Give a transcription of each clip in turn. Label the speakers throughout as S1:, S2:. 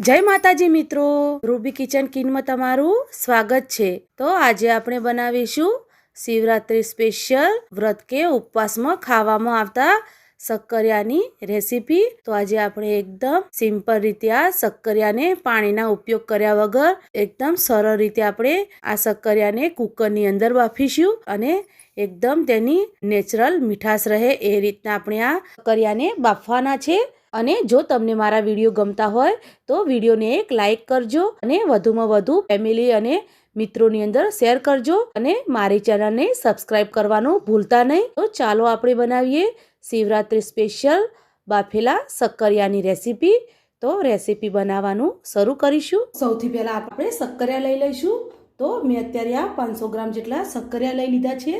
S1: જય માતાજી મિત્રો. રૂબી કિચન કિનમાં તમારું સ્વાગત છે. તો આજે આપણે બનાવીશું શિવરાત્રી સ્પેશિયલ વ્રત કે ઉપવાસમાં ખાવામાં આવતા શક્કરિયાની રેસીપી. તો આજે આપણે એકદમ સિમ્પલ રીતે આ શક્કરિયાને પાણીના ઉપયોગ કર્યા વગર એકદમ સરળ રીતે આપણે આ શક્કરિયાને કુકરની અંદર બાફીશું અને એકદમ તેની નેચરલ મીઠાશ રહે એ રીતના આપણે આ શક્કરિયાને બાફવાના છે. અને જો તમને મારા વીડિયો ગમતા હોય, તો વિડીયોને એક લાઈક કરજો અને વધુમાં વધુ ફેમિલી અને મિત્રોની અંદર શેર કરજો અને મારી ચેનલને સબસ્ક્રાઈબ કરવાનું ભૂલતા નહીં. તો ચાલો આપણે બનાવીએ શિવરાત્રિ સ્પેશિયલ બાફેલા શક્કરિયાની રેસીપી. તો રેસીપી બનાવવાનું શરૂ કરીશું. સૌથી પહેલાં આપણે શક્કરિયા લઈ લઈશું. તો મેં અત્યારે આ પાંચસો ગ્રામ જેટલા શક્કરિયા લઈ લીધા છે.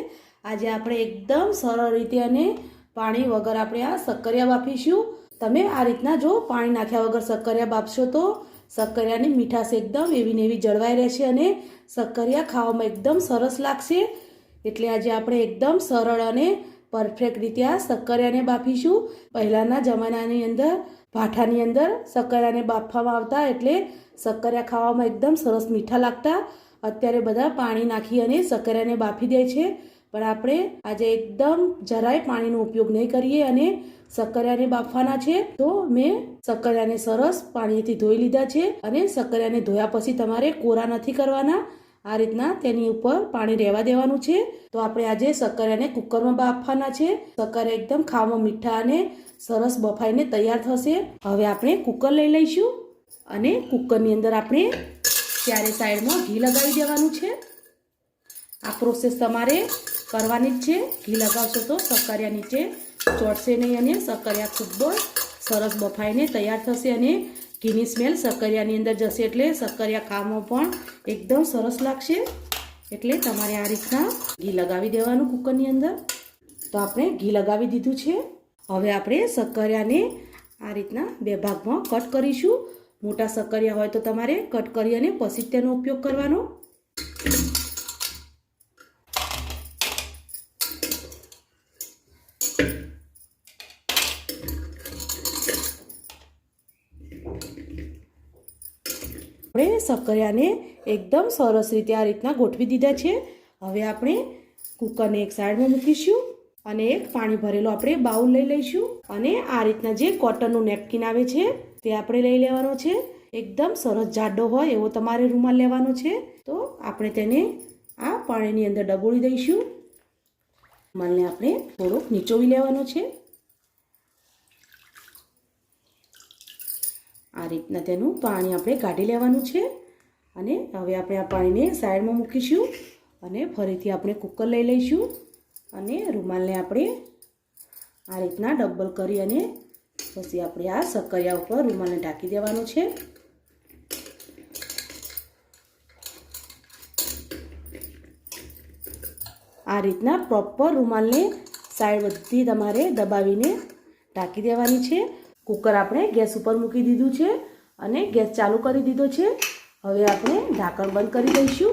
S1: આજે આપણે એકદમ સરળ રીતે અને પાણી વગર આપણે આ શક્કરિયા બાફીશું. તમે આ રીતના જો પાણી નાખ્યા વગર શક્કરિયા બાફશો તો શક્કરિયાની મીઠાશ એકદમ એવી ને એવી જળવાઈ રહેશે અને શક્કરિયા ખાવામાં એકદમ સરસ લાગશે. એટલે આજે આપણે એકદમ સરળ અને પરફેક્ટ રીતે આ શક્કરિયાને બાફીશું. પહેલાંના જમાનાની અંદર, ભાઠાની અંદર શક્કરિયાને બાફવામાં આવતા એટલે શક્કરિયા ખાવામાં એકદમ સરસ મીઠા લાગતા. અત્યારે બધા પાણી નાખી અને શક્કરિયાને બાફી દે છે. પણ આપણે આજે એકદમ જરાય પાણીનો ઉપયોગ નહીં કરીએ અને શક્કરિયાને બાફવાના છે. તો મેં શક્કરિયાને સરસ પાણીથી ધોઈ લીધા છે અને શક્કરિયાને ધોયા પછી તમારે કોરા નથી કરવાના. આ રીતના તેની ઉપર પાણી રહેવા દેવાનું છે. તો આપણે આજે શક્કરિયાને કુકરમાં બાફવાના છે. શક્કરિયા એકદમ ખાવામાં મીઠા અને સરસ બફાઈને તૈયાર થશે. હવે આપણે કુકર લઈ લઈશું અને કુકરની અંદર આપણે ચારે સાઈડમાં ઘી લગાવી દેવાનું છે. આ પ્રોસેસ તમારે કરવાની જ છે. ઘી લગાવશો તો શક્કરિયા નીચે ચોટશે નહીં અને શક્કરિયા ખૂબ સરસ બફાઈને તૈયાર થશે અને ઘીની સ્મેલ શક્કરિયાની અંદર જશે એટલે શક્કરિયા ખાવામાં પણ એકદમ સરસ લાગશે. એટલે તમારે આ રીતના ઘી લગાવી દેવાનું કુકરની અંદર. તો આપણે ઘી લગાવી દીધું છે. હવે આપણે શક્કરિયાને આ રીતના બે ભાગમાં કટ કરીશું. મોટા શક્કરિયા હોય તો તમારે કટ કરી અને પછી તેનો ઉપયોગ કરવાનો. આપણે શક્કરિયાને એકદમ સરસ રીતે આ રીતના ગોઠવી દીધા છે. હવે આપણે કુકરને એક સાઈડમાં મૂકીશું અને એક પાણી ભરેલો આપણે બાઉલ લઈ લઈશું. અને આ રીતના જે કોટનનું નેપકિન આવે છે, તે આપણે લઈ લેવાનો છે. એકદમ સરસ જાડો હોય એવો તમારે રૂમાલ લેવાનો છે. તો આપણે તેને આ પાણીની અંદર ડબોળી દઈશું. રૂમાલને આપણે થોડોક નીચોવી લેવાનો છે. આ રીતના તેનું પાણી આપણે કાઢી લેવાનું છે. અને હવે આપણે આ પાણીને સાઈડમાં મૂકીશું અને ફરીથી આપણે કુકર લઈ લઈશું. અને રૂમાલને આપણે આ રીતના ડબલ કરી અને પછી આપણે આ શક્કરિયા ઉપર રૂમાલને ઢાંકી દેવાનું છે. આ રીતના પ્રોપર રૂમાલને સાઈડ બધી તમારે દબાવીને ઢાંકી દેવાની છે. કુકર આપણે ગેસ ઉપર મૂકી દીધું છે અને ગેસ ચાલુ કરી દીધો છે. હવે આપણે ઢાંકણ બંધ કરી દઈશું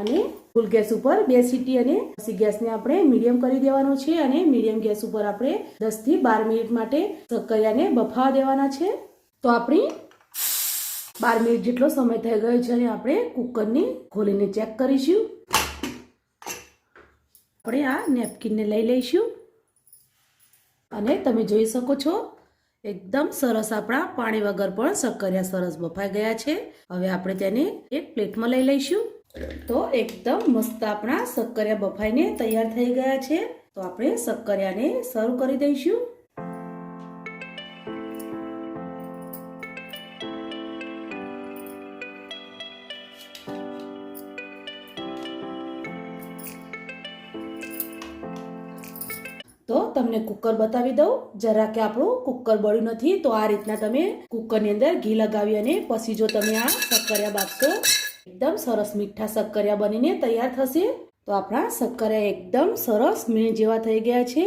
S1: અને ફૂલ ગેસ ઉપર બે સીટી અને પછી ગેસને આપણે મીડિયમ કરી દેવાનો છે અને મીડિયમ ગેસ ઉપર આપણે દસથી બાર મિનિટ માટે શક્કરિયાને બફાવા દેવાના છે. તો આપણી બાર મિનિટ જેટલો સમય થઈ ગયો છે અને આપણે કુકરની ખોલીને ચેક કરીશું. આપણે આ નેપકિનને લઈ લઈશું. અને તમે જોઈ શકો છો એકદમ સરસ આપણા પાણી વગર પણ શક્કરિયા સરસ બફાઈ ગયા છે. હવે આપણે તેને એક પ્લેટમાં લઈ લઈશું. તો એકદમ મસ્ત આપણા શક્કરિયા બફાઈને તૈયાર થઈ ગયા છે. તો આપણે શક્કરિયાને સર્વ કરી દઈશું. તો તમને કુકર બતાવી દઉં. જરા કે આપણું કુકર બળ્યું નથી, તો આ રીતના તમે કુકરની અંદર ઘી લગાવી અને પછી જો તમે આ શક્કરિયા બાફશો, એકદમ સરસ મીઠા શક્કરિયા બનીને તૈયાર થશે. તો આપણા શક્કરિયા એકદમ સરસ મીણ જેવા થઈ ગયા છે.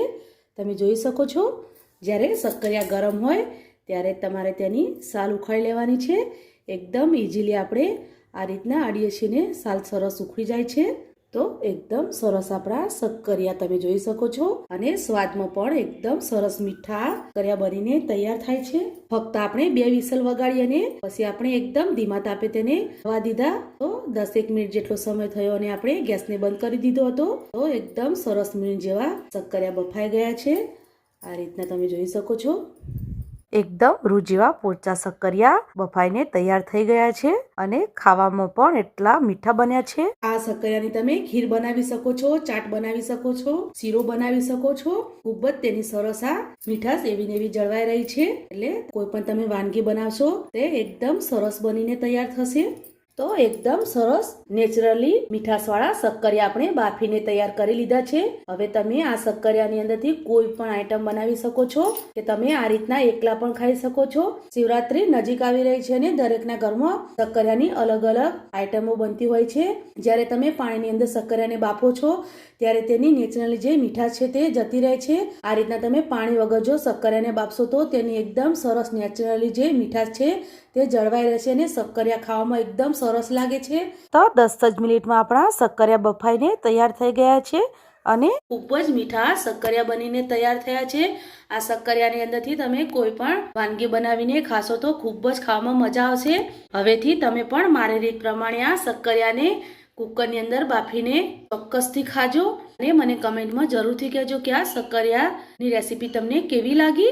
S1: તમે જોઈ શકો છો, જ્યારે શક્કરિયા ગરમ હોય, ત્યારે તમારે તેની સાલ ઉખાડી લેવાની છે. એકદમ ઇઝીલી આપણે આ રીતના આડીએ છીએ સાલ સરસ ઉખડી જાય છે. તો એકદમ સરસ આપણા શક્કરિયા તમે જોઈ શકો છો. અને સ્વાદમાં પણ એકદમ સરસ મીઠા કર્યા બનીને તૈયાર થાય છે. ફક્ત આપણે બે વિસલ વગાડી અને પછી આપણે એકદમ ધીમા તાપે તેને થવા દીધા. તો દસેક મિનિટ જેટલો સમય થયો અને આપણે ગેસને બંધ કરી દીધો હતો. તો એકદમ સરસ મિનિટ જેવા શક્કરિયા બફાઈ ગયા છે. આ રીતના તમે જોઈ શકો છો. એકદમ રૂજેવા પોચા શક્કરિયા બફાઈને તૈયાર થઈ ગયા છે અને ખાવામાં પણ એટલા મીઠા બન્યા છે. આ શક્કરિયાની તમે ખીર બનાવી શકો છો, ચાટ બનાવી શકો છો, શીરો બનાવી શકો છો. ખૂબ જ તેની સરસ આ મીઠાશ એવી ને એવી જળવાઈ રહી છે. એટલે કોઈ પણ તમે વાનગી બનાવશો તે એકદમ સરસ બનીને તૈયાર થશે. તો એકદમ સરસ નેચરલી મીઠાશવાળા શક્કરિયા આપણે બાફીને તૈયાર કરી લીધા છે. હવે તમે આ શક્કરિયાની અંદરથી કોઈ પણ આઈટમ બનાવી શકો છો કે તમે આ રીતના એકલા પણ ખાઈ શકો છો. શિવરાત્રી નજીક આવી રહી છે અને દરેકના ઘરમાં શક્કરિયાની અલગ અલગ આઈટમો બનતી હોય છે. જ્યારે તમે પાણીની અંદર શક્કરિયાને બાફો છો, ત્યારે તેની નેચરલી જે મીઠાશ છે તે જતી રહે છે. આ રીતના તમે પાણી વગર જો શક્કરિયાને બાફશો તો તેની એકદમ સરસ નેચરલી જે મીઠાશ છે તે જળવાઈ રહેશે અને શક્કરિયા ખાવામાં એકદમ સરસ લાગે છે. તો દસ જ મિનિટમાં આપણા શક્કરિયા બફાઈને તૈયાર થઈ ગયા છે અને ખૂબ જ મીઠા શક્કરિયા બનીને તૈયાર થયા છે. આ શક્કરિયાની અંદરથી તમે કોઈ પણ વાનગી બનાવીને ખાશો તો ખૂબ જ ખાવામાં મજા આવશે. હવેથી તમે પણ મારી રીત પ્રમાણે આ શક્કરિયાને કુકરની અંદર બાફીને ચોક્કસથી ખાજો અને મને કમેન્ટમાં જરૂરથી કહેજો કે આ શક્કરિયાની રેસીપી તમને કેવી લાગી.